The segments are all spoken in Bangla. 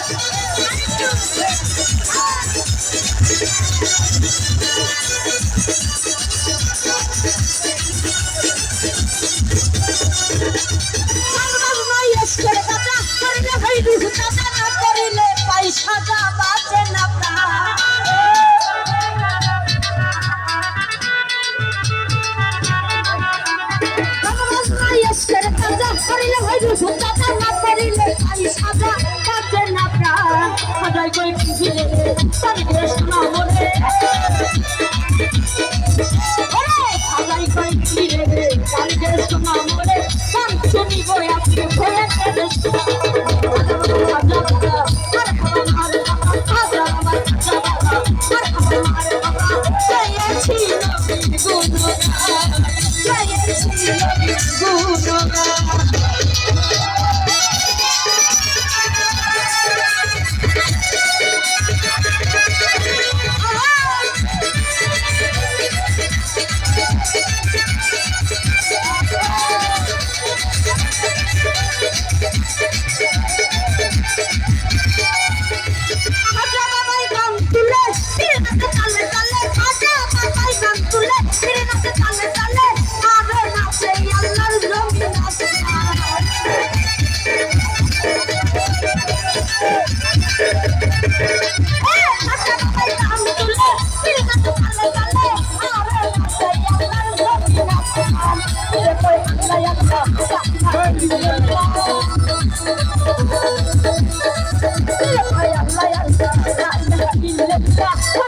Thank you. আদায় করে খুঁজে তার দেশ না মরে আদায় করে খুঁজে তার দেশ না মরে কান শুনি বই আজকে ভরে দেশ Good, good, good, good, good. Bye.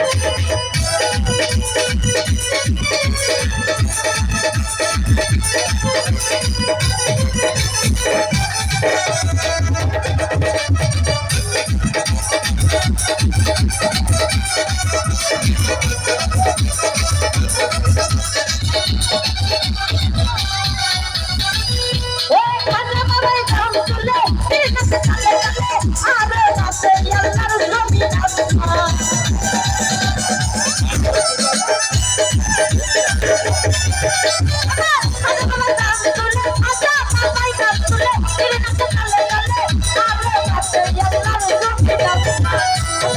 la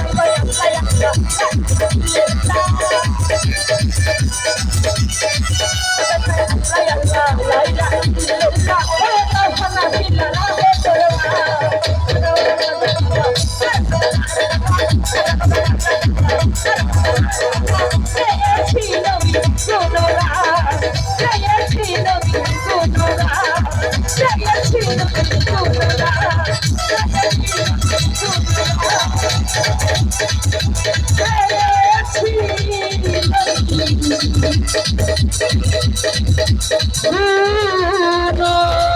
la la Hello.